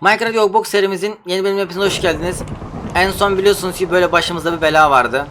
Minecraft Yogbox serimizin yeni bölüm hepinize hoş geldiniz. En son biliyorsunuz ki böyle başımızda bir bela vardı.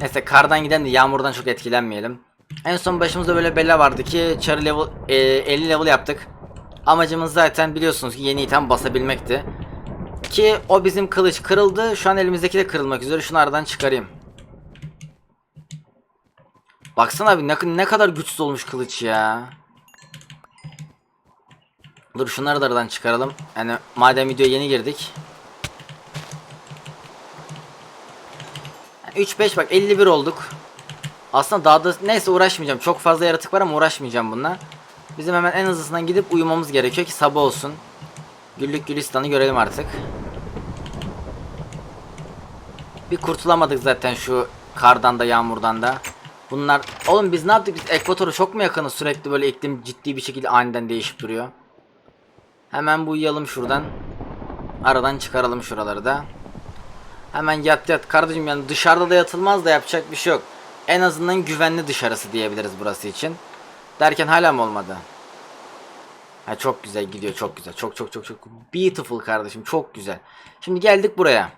Neyse kardan giden de yağmurdan çok etkilenmeyelim. En son başımızda böyle bela vardı ki çarı level e, 50 level yaptık. Amacımız zaten biliyorsunuz ki yeni item basabilmekti. Ki o bizim kılıç kırıldı. Şu an elimizdeki de kırılmak üzere. Şunu aradan çıkarayım. Baksana abi ne, ne kadar güçsüz olmuş kılıç ya. Dur şunları da aradan çıkaralım. Yani madem videoya yeni girdik. 3-5 bak 51 olduk. Aslında daha da neyse uğraşmayacağım. Çok fazla yaratık var ama uğraşmayacağım bununla. Bizim hemen en hızlısından gidip uyumamız gerekiyor ki sabah olsun. Güllük gülistanı görelim artık. Bir kurtulamadık zaten şu kardan da yağmurdan da. Bunlar oğlum biz ne yaptık biz ekvatora çok mu yakınız sürekli böyle iklim ciddi bir şekilde aniden değişip duruyor. Hemen bu uyuyalım şuradan. Aradan çıkaralım şuraları da. Hemen yat yat kardeşim yani dışarıda da yatılmaz da yapacak bir şey yok. En azından güvenli dışarısı diyebiliriz burası için. Derken hala mı olmadı? Ha çok güzel gidiyor çok güzel. Çok çok çok çok beautiful kardeşim çok güzel. Şimdi geldik buraya.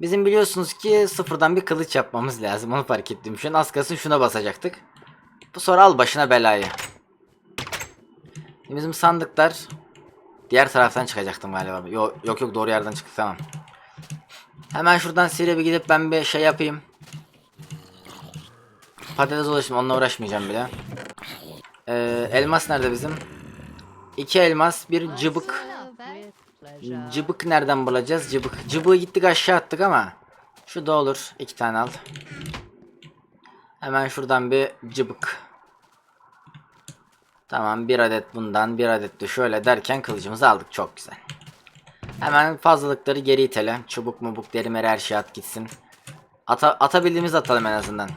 Bizim biliyorsunuz ki sıfırdan bir kılıç yapmamız lazım. Onu fark ettim. Şu an az kalsın şuna basacaktık. Bu sonra al başına belayı. Bizim sandıklar diğer taraftan çıkacaktım galiba. Yok yok yok doğru yerden çıktı tamam. Hemen şuradan Siri'ye bir gidip ben bir şey yapayım. Patates ulaşım onunla uğraşmayacağım bile. Ee, elmas nerede bizim? İki elmas, bir cıbık. Cıbık nereden bulacağız? Cıbık. Cıbığı gittik aşağı attık ama. Şu da olur. iki tane al. Hemen şuradan bir cıbık. Tamam bir adet bundan bir adet de şöyle derken kılıcımızı aldık. Çok güzel. Hemen fazlalıkları geri itele. Çubuk mubuk deri meri her şey at gitsin. Ata atabildiğimiz atalım en azından.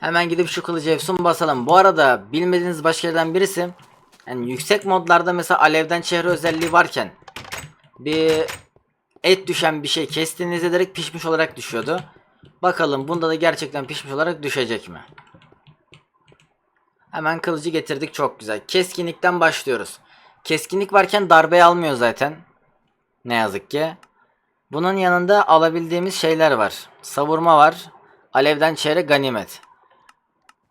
Hemen gidip şu kılıcı efsun basalım. Bu arada bilmediğiniz başka yerden birisi yani yüksek modlarda mesela alevden çehre özelliği varken bir et düşen bir şey kestiğinizde direkt pişmiş olarak düşüyordu. Bakalım bunda da gerçekten pişmiş olarak düşecek mi? Hemen kılıcı getirdik çok güzel. Keskinlikten başlıyoruz. Keskinlik varken darbe almıyor zaten. Ne yazık ki. Bunun yanında alabildiğimiz şeyler var. Savurma var. Alevden çeyrek ganimet.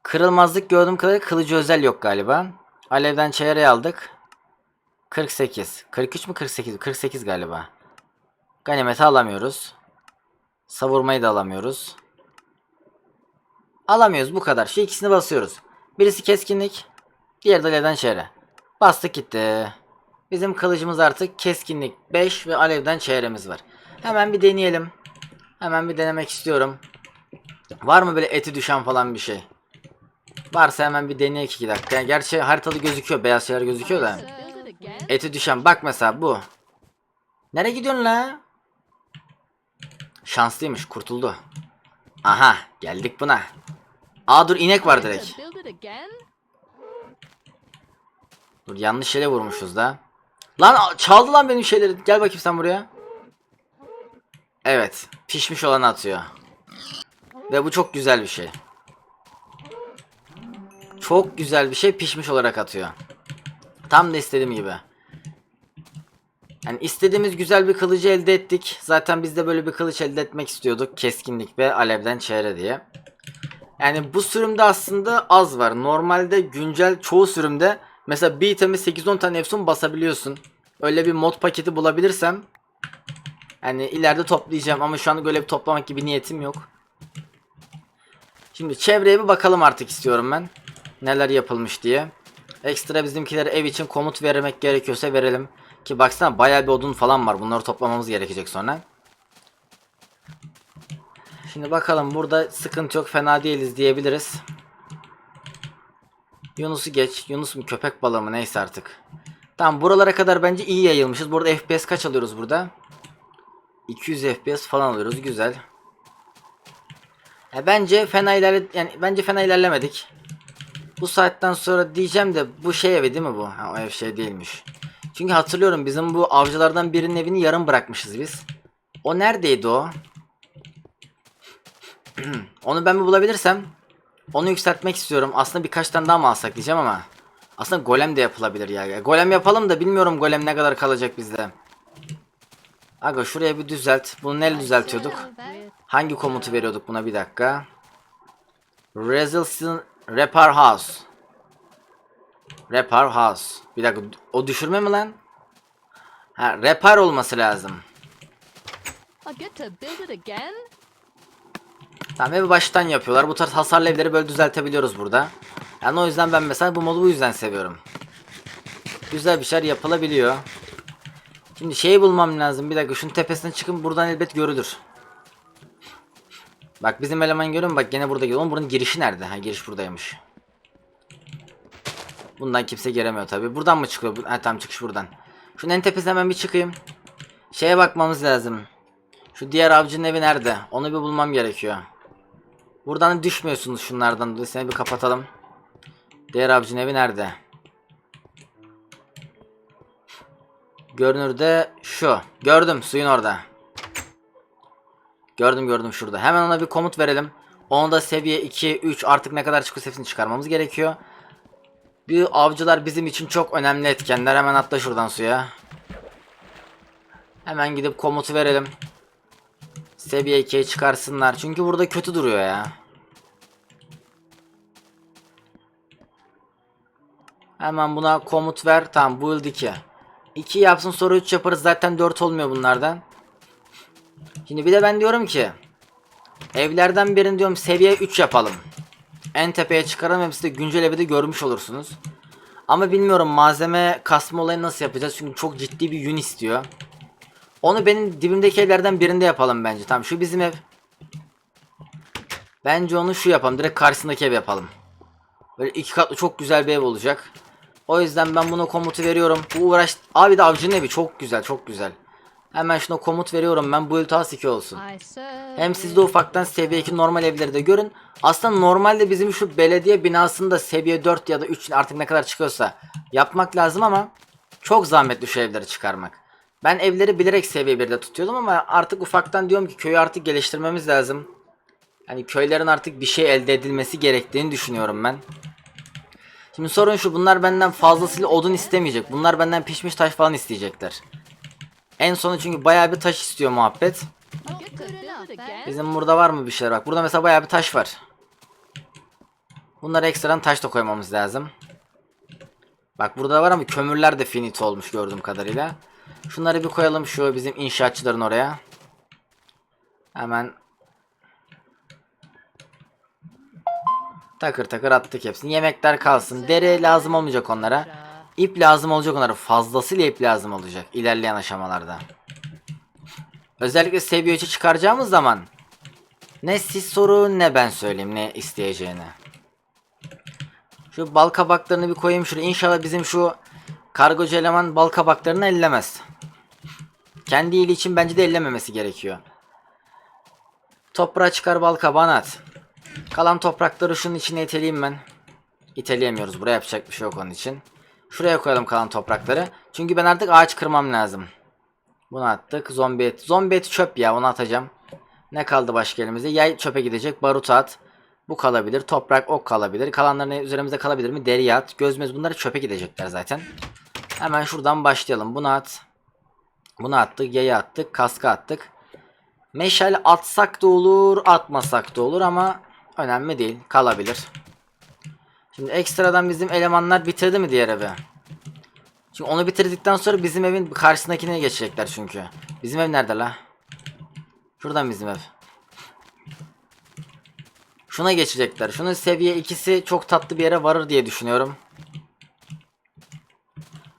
Kırılmazlık gördüğüm kadarıyla kılıcı özel yok galiba. Alevden çeyreği aldık. 48. 43 mü 48? 48 galiba. Ganimeti alamıyoruz. Savurmayı da alamıyoruz. Alamıyoruz bu kadar. Şu ikisini basıyoruz. Birisi keskinlik. Diğeri de alevden çeyre. Bastık gitti. Bizim kılıcımız artık keskinlik 5 ve alevden çeyremiz var. Hemen bir deneyelim. Hemen bir denemek istiyorum. Var mı böyle eti düşen falan bir şey? Varsa hemen bir deneyek 2 dakika. Gerçi haritada gözüküyor. Beyaz şeyler gözüküyor da. Eti düşen. Bak mesela bu. Nereye gidiyorsun la? Şanslıymış. Kurtuldu. Aha. Geldik buna. Aa dur inek var direkt. Dur yanlış yere vurmuşuz da. Lan çaldı lan benim şeyleri. Gel bakayım sen buraya. Evet. Pişmiş olanı atıyor. Ve bu çok güzel bir şey. Çok güzel bir şey pişmiş olarak atıyor. Tam da istediğim gibi. Yani istediğimiz güzel bir kılıcı elde ettik. Zaten biz de böyle bir kılıç elde etmek istiyorduk. Keskinlik ve alevden çehre diye. Yani bu sürümde aslında az var. Normalde güncel çoğu sürümde mesela bir itemi 8-10 tane efsun basabiliyorsun. Öyle bir mod paketi bulabilirsem yani ileride toplayacağım ama şu an böyle bir toplamak gibi niyetim yok. Şimdi çevreye bir bakalım artık istiyorum ben. Neler yapılmış diye. Ekstra bizimkilere ev için komut vermek gerekiyorsa verelim. Ki baksana bayağı bir odun falan var. Bunları toplamamız gerekecek sonra. Şimdi bakalım burada sıkıntı yok fena değiliz diyebiliriz. Yunus'u geç. Yunus mu köpek balığı mı neyse artık. Tamam buralara kadar bence iyi yayılmışız. Burada FPS kaç alıyoruz burada? 200 FPS falan alıyoruz güzel. Ya bence fena ilerle yani bence fena ilerlemedik. Bu saatten sonra diyeceğim de bu şey evi değil mi bu? Ha, o ev şey değilmiş. Çünkü hatırlıyorum bizim bu avcılardan birinin evini yarım bırakmışız biz. O neredeydi o? onu ben bir bulabilirsem onu yükseltmek istiyorum. Aslında birkaç tane daha mı alsak diyeceğim ama Aslında golem de yapılabilir ya. Golem yapalım da bilmiyorum golem ne kadar kalacak bizde. Aga şuraya bir düzelt. Bunu neyle düzeltiyorduk? Hangi komutu veriyorduk buna bir dakika. Resilience Repair House. Repair House. Bir dakika o düşürme mi lan? Ha repair olması lazım. Tamam evi baştan yapıyorlar. Bu tarz hasarlı evleri böyle düzeltebiliyoruz burada. Yani o yüzden ben mesela bu modu bu yüzden seviyorum. Güzel bir şeyler yapılabiliyor. Şimdi şeyi bulmam lazım. Bir dakika şunun tepesine çıkın buradan elbet görülür. Bak bizim eleman görüyor? Bak gene burada geliyor. Oğlum buranın girişi nerede? Ha giriş buradaymış. Bundan kimse giremiyor tabi. Buradan mı çıkıyor? Ha tamam çıkış buradan. Şunun en tepesine hemen bir çıkayım. Şeye bakmamız lazım. Şu diğer avcının evi nerede? Onu bir bulmam gerekiyor. Buradan düşmüyorsunuz şunlardan dolayı. Seni bir kapatalım. Diğer avcının evi nerede? Görünürde şu. Gördüm suyun orada. Gördüm gördüm şurada. Hemen ona bir komut verelim. Onu da seviye 2, 3 artık ne kadar çıkıyor hepsini çıkarmamız gerekiyor. Bir avcılar bizim için çok önemli etkenler. Hemen atla şuradan suya. Hemen gidip komutu verelim. Seviye 2'ye çıkarsınlar. Çünkü burada kötü duruyor ya. Hemen buna komut ver. Tamam build 2. 2 yapsın sonra 3 yaparız. Zaten 4 olmuyor bunlardan. Şimdi bir de ben diyorum ki evlerden birini diyorum seviye 3 yapalım. En tepeye çıkaralım hepsi de güncel evi de görmüş olursunuz. Ama bilmiyorum malzeme kasma olayını nasıl yapacağız çünkü çok ciddi bir yün istiyor. Onu benim dibimdeki evlerden birinde yapalım bence. Tamam şu bizim ev. Bence onu şu yapalım. Direkt karşısındaki ev yapalım. Böyle iki katlı çok güzel bir ev olacak. O yüzden ben buna komutu veriyorum. Bu uğraş... Abi de avcının evi çok güzel çok güzel. Hemen şuna komut veriyorum ben. Bu iltihas 2 olsun. Hem siz de ufaktan seviye 2 normal evleri de görün. Aslında normalde bizim şu belediye binasında seviye 4 ya da 3 artık ne kadar çıkıyorsa yapmak lazım ama çok zahmetli şu evleri çıkarmak. Ben evleri bilerek seviye 1'de tutuyordum ama artık ufaktan diyorum ki köyü artık geliştirmemiz lazım. Hani köylerin artık bir şey elde edilmesi gerektiğini düşünüyorum ben. Şimdi sorun şu bunlar benden fazlasıyla odun istemeyecek. Bunlar benden pişmiş taş falan isteyecekler. En sonu çünkü bayağı bir taş istiyor muhabbet. Bizim burada var mı bir şeyler bak. Burada mesela bayağı bir taş var. Bunlara ekstradan taş da koymamız lazım. Bak burada var ama kömürler de finito olmuş gördüğüm kadarıyla. Şunları bir koyalım şu bizim inşaatçıların oraya. Hemen takır takır attık hepsini. Yemekler kalsın. Deri lazım olmayacak onlara. İp lazım olacak onlara. Fazlasıyla ip lazım olacak ilerleyen aşamalarda. Özellikle seviye 3'e çıkaracağımız zaman ne siz soru ne ben söyleyeyim ne isteyeceğini. Şu bal kabaklarını bir koyayım şuraya. İnşallah bizim şu kargocu eleman bal kabaklarını ellemez. Kendi iyiliği için bence de ellememesi gerekiyor. Toprağa çıkar bal kabağını at. Kalan toprakları şunun içine iteleyeyim ben. İteleyemiyoruz. Buraya yapacak bir şey yok onun için. Şuraya koyalım kalan toprakları. Çünkü ben artık ağaç kırmam lazım. Bunu attık. Zombi et. Zombi eti çöp ya onu atacağım. Ne kaldı başka elimizde? Yay çöpe gidecek. Barut at. Bu kalabilir. Toprak ok kalabilir. Kalanları üzerimizde kalabilir mi? Deri at. Gözmez bunlar çöpe gidecekler zaten. Hemen şuradan başlayalım. Bunu at. Bunu attık. Yayı attık. Kaskı attık. Meşale atsak da olur. Atmasak da olur ama önemli değil. Kalabilir. Şimdi ekstradan bizim elemanlar bitirdi mi diğer evi? Şimdi onu bitirdikten sonra bizim evin karşısındakine geçecekler çünkü. Bizim ev nerede la? Şuradan bizim ev. Şuna geçecekler. Şunun seviye ikisi çok tatlı bir yere varır diye düşünüyorum.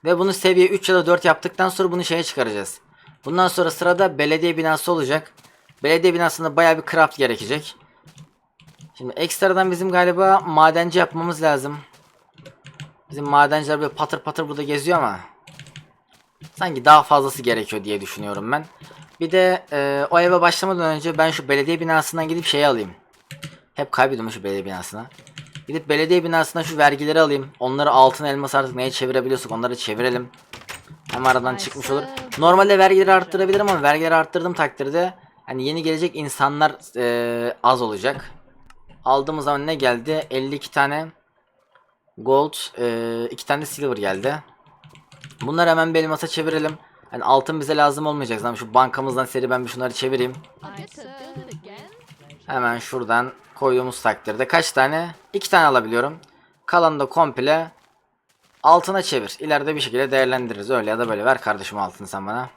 Ve bunu seviye 3 ya da 4 yaptıktan sonra bunu şeye çıkaracağız. Bundan sonra sırada belediye binası olacak. Belediye binasında baya bir craft gerekecek. Şimdi ekstradan bizim galiba madenci yapmamız lazım. Bizim madenciler böyle patır patır burada geziyor ama sanki daha fazlası gerekiyor diye düşünüyorum ben. Bir de e, o eve başlamadan önce ben şu belediye binasından gidip şey alayım. Hep kaybediyorum şu belediye binasına. Gidip belediye binasına şu vergileri alayım. Onları altın elmas artık neye çevirebiliyorsak onları çevirelim. Hem aradan çıkmış olur. Normalde vergileri arttırabilirim ama vergileri arttırdığım takdirde hani yeni gelecek insanlar e, az olacak. Aldığımız zaman ne geldi? 52 tane gold, e, iki tane de silver geldi. Bunları hemen bir elmasa çevirelim. Yani altın bize lazım olmayacak. Zaten şu bankamızdan seri ben bir şunları çevireyim. Hemen şuradan koyduğumuz takdirde kaç tane? İki tane alabiliyorum. Kalanı da komple altına çevir. İleride bir şekilde değerlendiririz. Öyle ya da böyle ver kardeşim altını sen bana.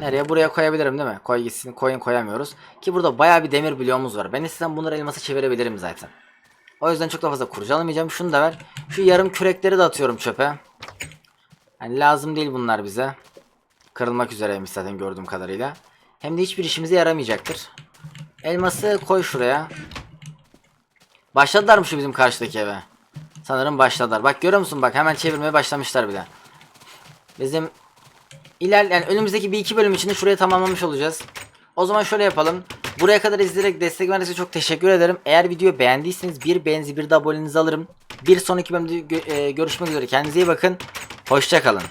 Nereye? Buraya koyabilirim değil mi? Koy gitsin. Koyun koyamıyoruz. Ki burada baya bir demir bloğumuz var. Ben istesem bunları elmasa çevirebilirim zaten. O yüzden çok da fazla kurcalamayacağım. Şunu da ver. Şu yarım kürekleri de atıyorum çöpe. Yani lazım değil bunlar bize. Kırılmak üzereymiş zaten gördüğüm kadarıyla. Hem de hiçbir işimize yaramayacaktır. Elması koy şuraya. Başladılar mı şu bizim karşıdaki eve? Sanırım başladılar. Bak görüyor musun bak hemen çevirmeye başlamışlar bile. Bizim iler yani önümüzdeki bir iki bölüm içinde şurayı tamamlamış olacağız. O zaman şöyle yapalım. Buraya kadar izleyerek destek verdiğiniz çok teşekkür ederim. Eğer videoyu beğendiyseniz bir beğenizi bir de abonenizi alırım. Bir sonraki bölümde e, görüşmek üzere. Kendinize iyi bakın. Hoşçakalın.